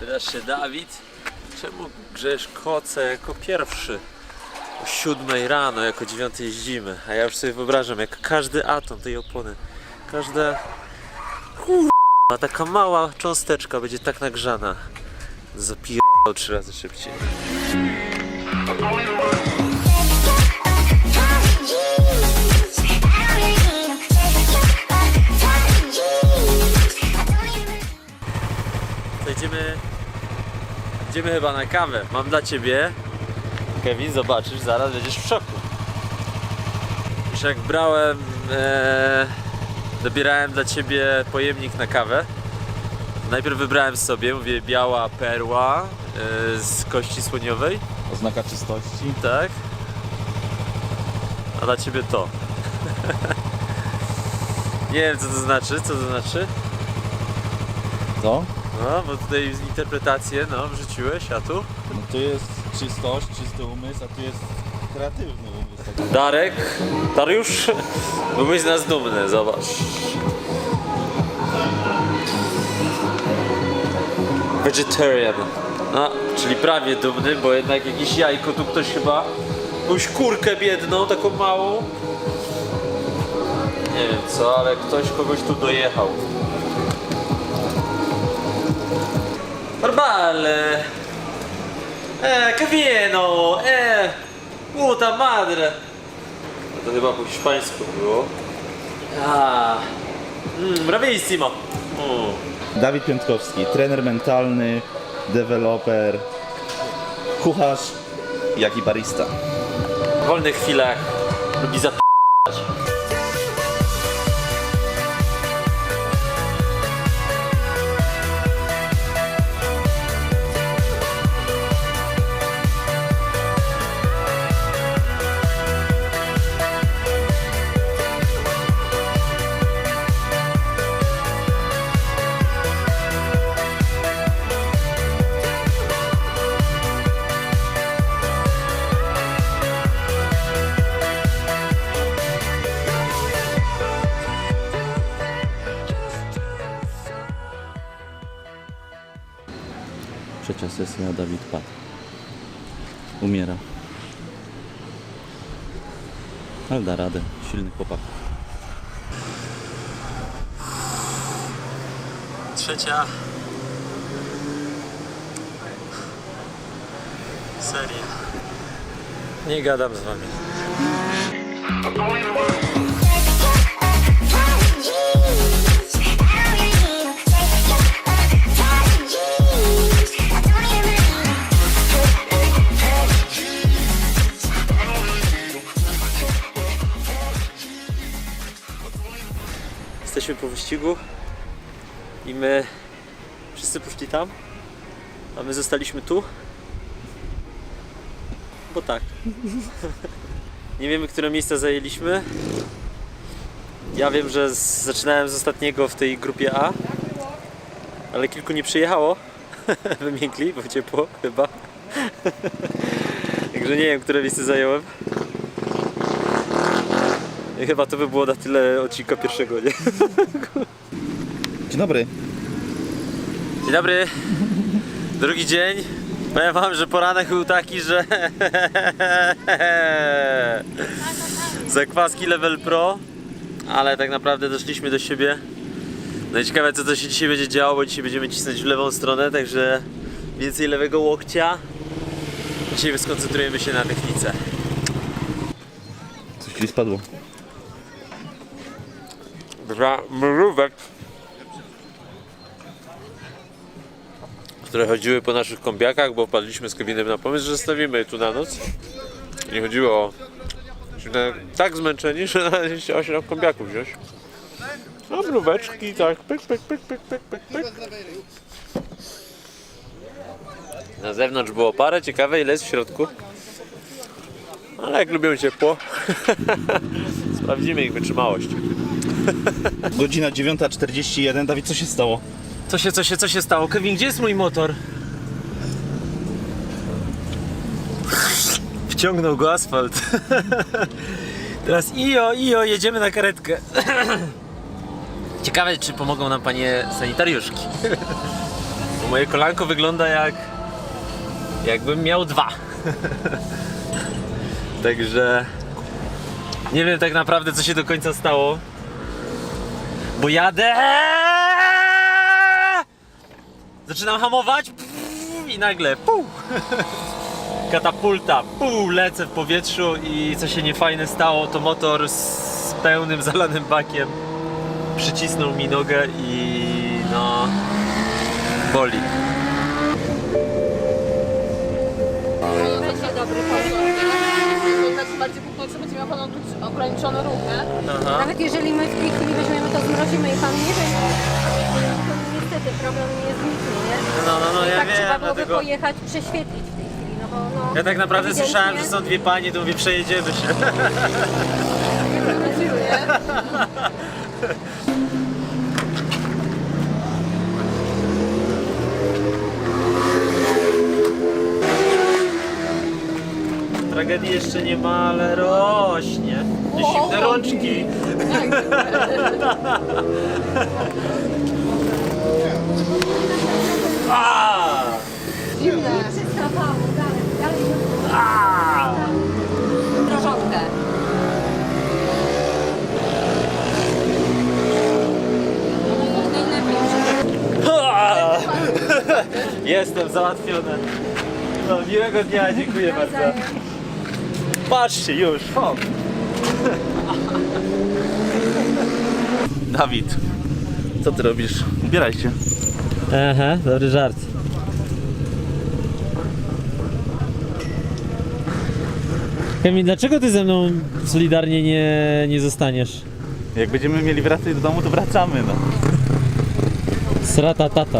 Pytasz się, Dawid, czemu grzesz koce jako pierwszy? O siódmej rano, jako dziewiątej jeździmy, a ja już sobie wyobrażam, jak każdy atom tej opony, każda kurwa, taka mała cząsteczka będzie tak nagrzana, zapijał trzy razy szybciej. Idziemy, idziemy chyba na kawę. Mam dla ciebie, Kevin, zobaczysz, zaraz będziesz w szoku. Już jak brałem, e, dobierałem dla ciebie pojemnik na kawę, najpierw wybrałem sobie, mówię, biała perła e, z kości słoniowej, Oznaka czystości. tak? A dla ciebie to. Nie wiem co to znaczy, co to znaczy. To? No, bo tutaj interpretację, no, wrzuciłeś, a tu? No tu jest czystość, czysty umysł, a tu jest kreatywny umysł. taki. Darek, Dariusz, z nas dumny, zobacz. Vegetarian. No, czyli prawie dumny, bo jednak jakieś jajko tu ktoś chyba, jakąś kurkę biedną, taką małą. Nie wiem co, ale ktoś kogoś tu dojechał. Normale. Eh, che vieno, eh, puta madre. No to chyba po hiszpańsku było. Ah, mm, bravissimo. Mm. Dawid Piątkowski, trener mentalny, deweloper, kucharz, jak i barista. W wolnych chwilach lubi zap... Trzecia sesja, Dawid padł. Umiera. Ale da radę, silny chłopak. Trzecia seria. Nie gadam z wami. Jesteśmy po wyścigu i my wszyscy poszli tam, a my zostaliśmy tu. Bo tak. Nie wiemy, które miejsca zajęliśmy. Ja wiem, że z, zaczynałem z ostatniego w tej grupie A, ale kilku nie przyjechało. Wymiękli, bo ciepło chyba. Także nie wiem, które miejsce zająłem. I chyba to by było na tyle odcinka pierwszego, nie? Dzień dobry. Dzień dobry. Drugi dzień. Powiem wam, że poranek był taki, że zakwaski level pro, ale tak naprawdę doszliśmy do siebie. No i ciekawe co to się dzisiaj będzie działo, bo dzisiaj będziemy cisnąć w lewą stronę, także więcej lewego łokcia. Dzisiaj skoncentrujemy się na technice. Coś ci spadło. Dwa mrówek, które chodziły po naszych kombiakach, bo wpadliśmy z Kevinem na pomysł, że zostawimy je tu na noc. Nie chodziło o... Tak zmęczeni, że należy się 8 kombiaków wziąć. No mróweczki, tak, pyk, pyk, pyk, pyk, pyk, pyk, pyk. Na zewnątrz było parę, ciekawe ile jest w środku. Ale jak lubią ciepło, sprawdzimy ich wytrzymałość. Godzina 9.41. Dawid, co się stało? Co się, co się, co się stało? Kevin, gdzie jest mój motor? Wciągnął go asfalt. Teraz ijo, ijo, jedziemy na karetkę. Ciekawe, czy pomogą nam panie sanitariuszki. moje kolanko wygląda jak jakbym miał dwa. Także nie wiem tak naprawdę co się do końca stało. Bo jadę. Zaczynam hamować i nagle puu, katapulta, lecę w powietrzu i co się niefajne stało, to motor z pełnym zalanym bakiem przycisnął mi nogę i no boli. Miał pan ograniczony ruch, nie? Aha. Nawet jeżeli my w tej chwili weźmiemy to, zmrozimy i pan nie będzie, to niestety problem nie zniknie, nie? No, no, no, ja tak wiem, trzeba byłoby dlatego- pojechać, prześwietlić w tej chwili, no bo no... Ja tak naprawdę ewidentnie- słyszałem, że są dwie panie, to mówię przejedziemy się. Tragedii jeszcze nie ma, ale rośnie. Te Zimne rączki. A! Zimne. Przestawało, dalej, dalej. A! Jestem załatwiony. No, miłego dnia, dziękuję bardzo. Patrzcie, już. O. Dawid, co ty robisz? Ubieraj się. Aha, dobry żart. Kamil, dlaczego ty ze mną solidarnie nie, nie zostaniesz? Jak będziemy mieli wracać do domu, to wracamy, no. Srata tata.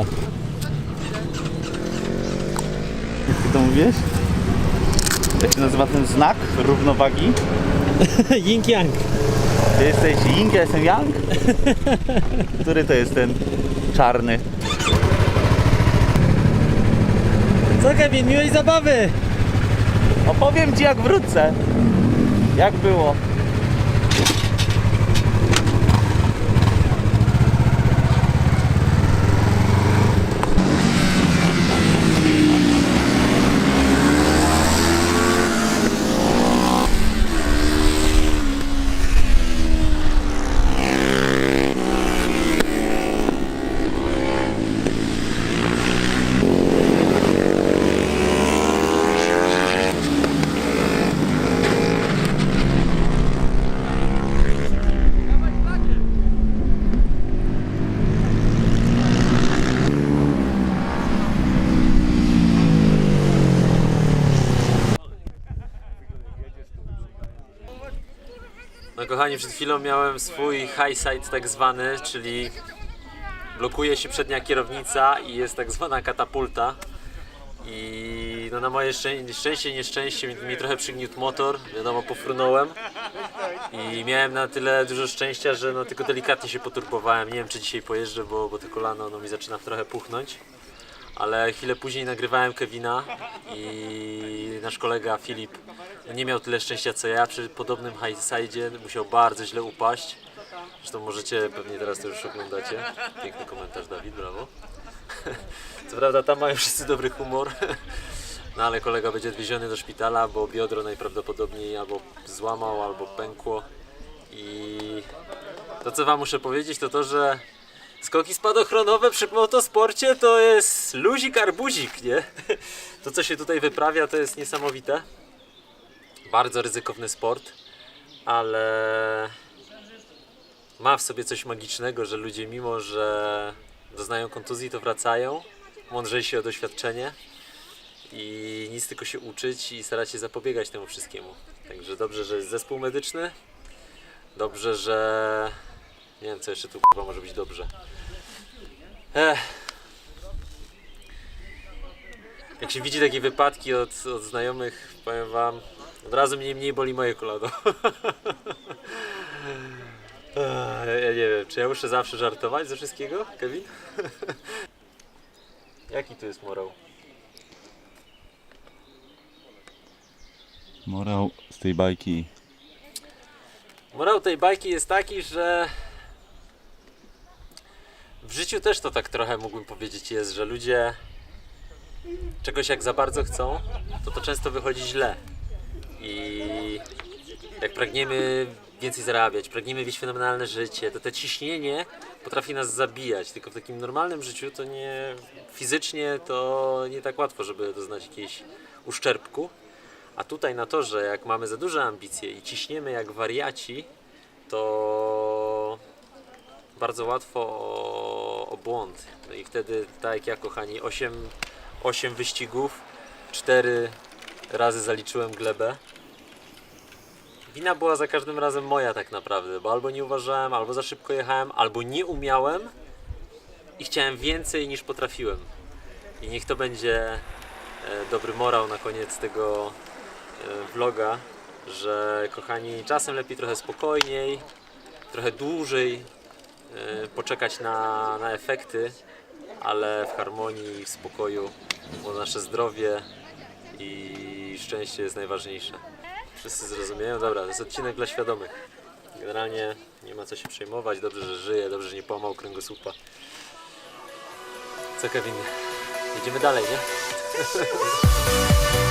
Jak ty to mówisz? Jak się nazywa ten znak równowagi? Ying Yang. Ty jesteś Ying, ja jestem Yang? Który to jest ten czarny? Co Kevin, miłej zabawy! Opowiem ci jak wrócę. Jak było? Kochani, przed chwilą miałem swój high side tak zwany, czyli blokuje się przednia kierownica i jest tak zwana katapulta. I no na moje szczę- szczęście, nieszczęście mi, mi trochę przygniótł motor, wiadomo pofrunąłem i miałem na tyle dużo szczęścia, że no tylko delikatnie się poturbowałem. Nie wiem czy dzisiaj pojeżdżę, bo, bo to kolano no, mi zaczyna trochę puchnąć. Ale chwilę później nagrywałem Kevina i nasz kolega Filip nie miał tyle szczęścia co ja. Przy podobnym highside musiał bardzo źle upaść. Zresztą możecie, pewnie teraz to już oglądacie. Piękny komentarz Dawid, brawo. Co prawda tam mają wszyscy dobry humor. No ale kolega będzie odwieziony do szpitala, bo biodro najprawdopodobniej albo złamał, albo pękło. I to co wam muszę powiedzieć to to, że skoki spadochronowe przy motosporcie to jest luzik arbuzik, nie? To co się tutaj wyprawia to jest niesamowite. Bardzo ryzykowny sport, ale ma w sobie coś magicznego, że ludzie mimo, że doznają kontuzji to wracają, mądrzejsi o doświadczenie i nic tylko się uczyć i starać się zapobiegać temu wszystkiemu. Także dobrze, że jest zespół medyczny, dobrze, że nie wiem co jeszcze tu może być dobrze. Ech. Jak się widzi takie wypadki od, od znajomych, powiem wam, od razu mnie mniej boli moje kolano. Ja nie wiem, czy ja muszę zawsze żartować ze wszystkiego, Kevin? Jaki tu jest morał? Morał z tej bajki. Morał tej bajki jest taki, że W życiu też to tak trochę mógłbym powiedzieć jest, że ludzie czegoś jak za bardzo chcą, to to często wychodzi źle. I jak pragniemy więcej zarabiać, pragniemy mieć fenomenalne życie, to to ciśnienie potrafi nas zabijać. Tylko w takim normalnym życiu to nie fizycznie to nie tak łatwo, żeby doznać jakiegoś uszczerbku. A tutaj na to, że jak mamy za duże ambicje i ciśniemy jak wariaci, to bardzo łatwo o, o błąd. No i wtedy, tak jak ja, kochani, 8, 8 wyścigów, 4 razy zaliczyłem glebę. Wina była za każdym razem moja tak naprawdę, bo albo nie uważałem, albo za szybko jechałem, albo nie umiałem i chciałem więcej niż potrafiłem. I niech to będzie e, dobry morał na koniec tego e, vloga, że kochani, czasem lepiej trochę spokojniej, trochę dłużej e, poczekać na, na efekty, ale w harmonii i w spokoju, bo nasze zdrowie i szczęście jest najważniejsze. Wszyscy zrozumieją? Dobra, to jest odcinek dla świadomych. Generalnie nie ma co się przejmować, dobrze, że żyje, dobrze, że nie połamał kręgosłupa. Co Kevin? Jedziemy dalej, nie?